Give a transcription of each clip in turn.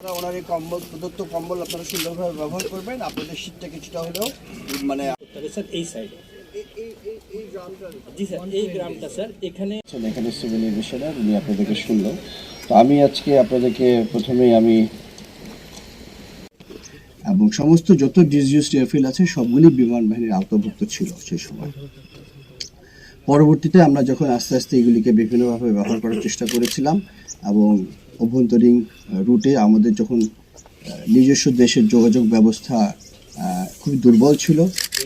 ওনার এই কম্বল প্রদত্ত কম্বল আপনারা সুন্দরভাবে ব্যবহার করবেন। আপনাদের শীতটা কিছুটা হলেও মানে স্যার এই সাইডে এই- এই- এই- এই গ্রামটার জি স্যার এই গ্রামটা স্যার এখানে এখানে সিভিল এভিয়েশনের উনি আপনাদেরকে শুনলো। তো আমি আজকে আপনাদেরকে প্রথমেই আমি এবং সমস্ত যত ডিসইউজড এয়ারফিল্ড আছে সবগুলি বিমান বাহিনীর আওতাভুক্ত ছিল সেই সময়। পরবর্তীতে আমরা যখন আস্তে আস্তে এগুলিকে বিভিন্নভাবে ব্যবহার করার চেষ্টা করেছিলাম এবং অভ্যন্তরীণ রুটে আমাদের যখন নিজস্ব দেশের যোগাযোগ ব্যবস্থা খুবই দুর্বল ছিল।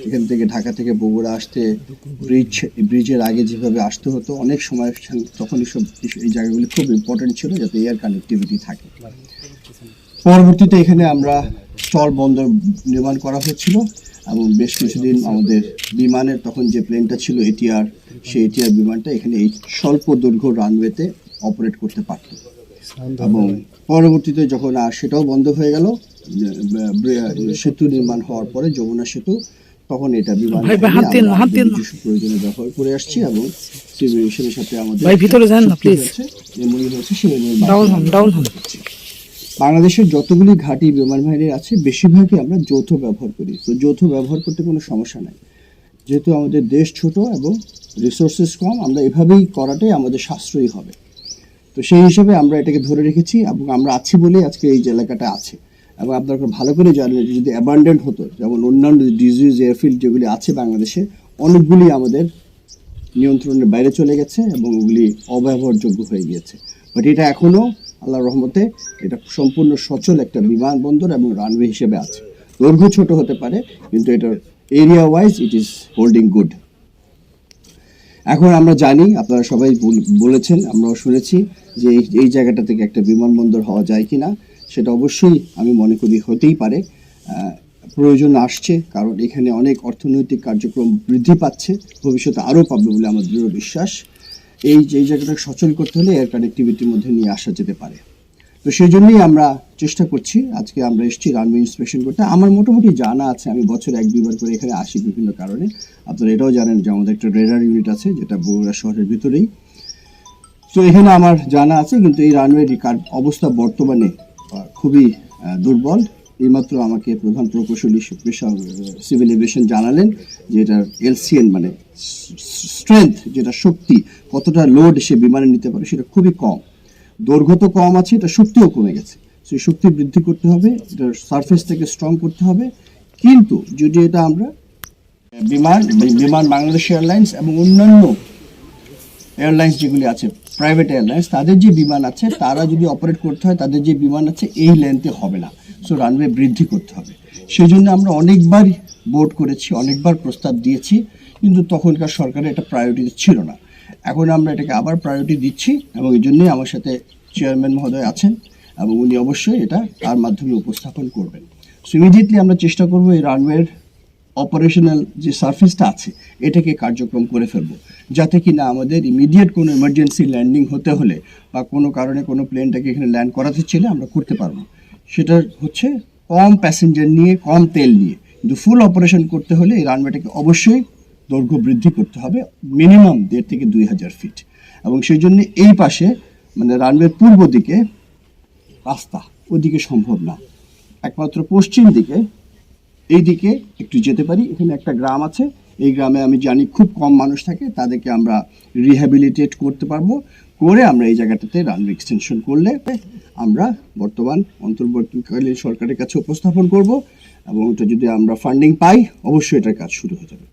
এখান থেকে ঢাকা থেকে বগুড়া আসতে ব্রিজ ব্রিজের আগে যেভাবে আসতে হতো, অনেক সময় তখন এইসব এই জায়গাগুলি খুব ইম্পর্টেন্ট ছিল যাতে এয়ার কানেক্টিভিটি থাকে। পরবর্তীতে এখানে আমরা স্থল বন্দর নির্মাণ করা হয়েছিল এবং বেশ কিছুদিন আমাদের বিমানের তখন যে প্লেনটা ছিল এটিআর সেই এটিআর বিমানটা এখানে এই স্বল্প দৈর্ঘ্য রানওয়েতে অপারেট করতে পারত। এবং পরবর্তীতে যখন আর সেটাও বন্ধ হয়ে গেল সেতু নির্মাণ হওয়ার পরে যমুনা সেতু তখন এটা বিমান প্রয়োজনে ব্যবহার করে আসছি এবং সিভিলেশনের সাথে আমাদের ভাই, ভিতরে যান না, চুক্তি please। হয়েছে, সেই ডাউন হন ডাউন হন। বাংলাদেশের যতগুলি ঘাঁটি বিমান বাহিনীর আছে বেশিরভাগই আমরা যৌথ ব্যবহার করি। তো যৌথ ব্যবহার করতে কোনো সমস্যা নাই। যেহেতু আমাদের দেশ ছোট এবং রিসোর্সেস কম আমরা এভাবেই করাটাই আমাদের সাশ্রয়ী হবে। তো সেই হিসাবে আমরা এটাকে ধরে রেখেছি এবং আমরা আছি বলেই আজকে এই এলাকাটা আছে। এবং আপনারা ভালো করে জানেন যদি অ্যাবান্ডেন্ট হতো, যেমন অন্যান্য ডিজিজ এয়ারফিল্ড যেগুলি আছে বাংলাদেশে, অনেকগুলি আমাদের নিয়ন্ত্রণের বাইরে চলে গেছে এবং ওগুলি অব্যবহারযোগ্য হয়ে গিয়েছে। বাট এটা এখনও আল্লাহর রহমতে, এটা সম্পূর্ণ সচল একটা বিমানবন্দর এবং রানওয়ে হিসেবে আছে। দৈর্ঘ্য ছোট হতে পারে, কিন্তু এটার area wise it is holding good এখন আমরা জানি, আপনারা সবাই বল- বলেছেন, আমরাও শুনেছি যে এই জায়গাটা থেকে একটা বিমানবন্দর হওয়া যায় কি না সেটা অবশ্যই আমি মনে করি হতেই পারে। প্রয়োজন আসছে, কারণ এখানে অনেক অর্থনৈতিক কার্যক্রম বৃদ্ধি পাচ্ছে, ভবিষ্যতে আরও পাবে বলে আমার দৃঢ় বিশ্বাস। এই যে জায়গাটা সচল করতে হলে এয়ার কানেক্টিভিটির মধ্যে নিয়ে আসা যেতে পারে। তো সেই জন্যই আমরা চেষ্টা করছি, আজকে আমরা এসেছি রানওয়ে ইন্সপেকশন করতে। আমার মোটামুটি জানা আছে, আমি বছর এক দুবার করে এখানে আসি বিভিন্ন কারণে। আপনারা এটাও জানেন যে আমাদের একটা রেডার ইউনিট আছে, যেটা বগুড়া শহরের ভিতরেই। তো এখানে আমার জানা আছে, কিন্তু এই রানওয়ের অবস্থা বর্তমানে খুবই দুর্বল। এইমাত্র আমাকে প্রধান প্রকৌশলী সিভিল এভিয়েশন জানালেন যে এটার এলসিএন মানে স্ট্রেংথ যেটা শক্তি, কতটা লোড সে বিমানে নিতে পারে, সেটা খুবই কম। দৈর্ঘ্য তো কম আছে, এটা শক্তিও কমে গেছে। সেই শক্তি বৃদ্ধি করতে হবে এটার সারফেস থেকে স্ট্রং করতে হবে। কিন্তু যদি এটা আমরা বিমান বিমান বাংলাদেশ এয়ারলাইন্স এবং অন্যান্য এয়ারলাইন্স যেগুলি আছে প্রাইভেট এয়ারলাইন্স তাদের যে বিমান আছে, তারা যদি অপারেট করতে হয়, তাদের যে বিমান আছে, এই লেন্থে হবে না। সো রানওয়ে বৃদ্ধি করতে হবে। সেই জন্য আমরা অনেকবার বোর্ড করেছি, অনেকবার প্রস্তাব দিয়েছি, কিন্তু তখনকার সরকারের এটা প্রায়োরিটি ছিল না। এখন আমরা এটাকে আবার প্রায়োরিটি দিচ্ছি এবং এই জন্যই আমার সাথে চেয়ারম্যান মহোদয় আছেন এবং উনি অবশ্যই এটা তার মাধ্যমে উপস্থাপন করবেন। সো ইমিডিয়েটলি আমরা চেষ্টা করব এই রানওয়ের অপারেশনাল যে সার্ফেসটা আছে, এটাকে কার্যক্রম করে ফেলব। যাতে কি না আমাদের ইমিডিয়েট কোনো এমার্জেন্সি ল্যান্ডিং হতে হলে বা কোনো কারণে কোনো প্লেনটাকে এখানে ল্যান্ড করাতে চাইলে আমরা করতে পারব সেটা হচ্ছে কম প্যাসেঞ্জার নিয়ে, কম তেল নিয়ে, কিন্তু ফুল অপারেশন করতে হলে এই রানওয়েটাকে অবশ্যই দৈর্ঘ্য বৃদ্ধি করতে হবে, মিনিমাম দেড় থেকে দুই হাজার ফিট। এবং সেই জন্য এই পাশে মানে রানওয়ের পূর্ব দিকে রাস্তা ওদিকে সম্ভব না। একমাত্র পশ্চিম দিকে এই দিকে একটু যেতে পারি। এখানে একটা গ্রাম আছে, এই গ্রামে আমি জানি খুব কম মানুষ থাকে, তাদেরকে আমরা রিহ্যাবিলিটেট করতে পারব। করে আমরা এই জায়গাটাতে রানওয়ে এক্সটেনশন করলে আমরা বর্তমান অন্তর্বর্তীকালীন সরকারের কাছে উপস্থাপন করব এবং ওটা যদি আমরা ফান্ডিং পাই, অবশ্যই এটার কাজ শুরু হয়ে যাবে।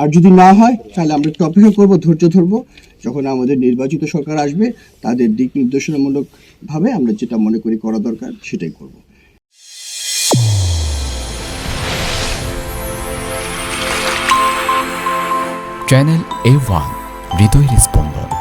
আর যদি না হয়, তাহলে আমরা একটু অপেক্ষা করব, ধৈর্য ধরবো। যখন আমাদের নির্বাচিত সরকার আসবে, তাদের দিক নির্দেশনামূলকভাবে আমরা যেটা মনে করি করা দরকার, সেটাই করব। চ্যানেল এ ওয়ান হৃদয়ের স্পন্দন।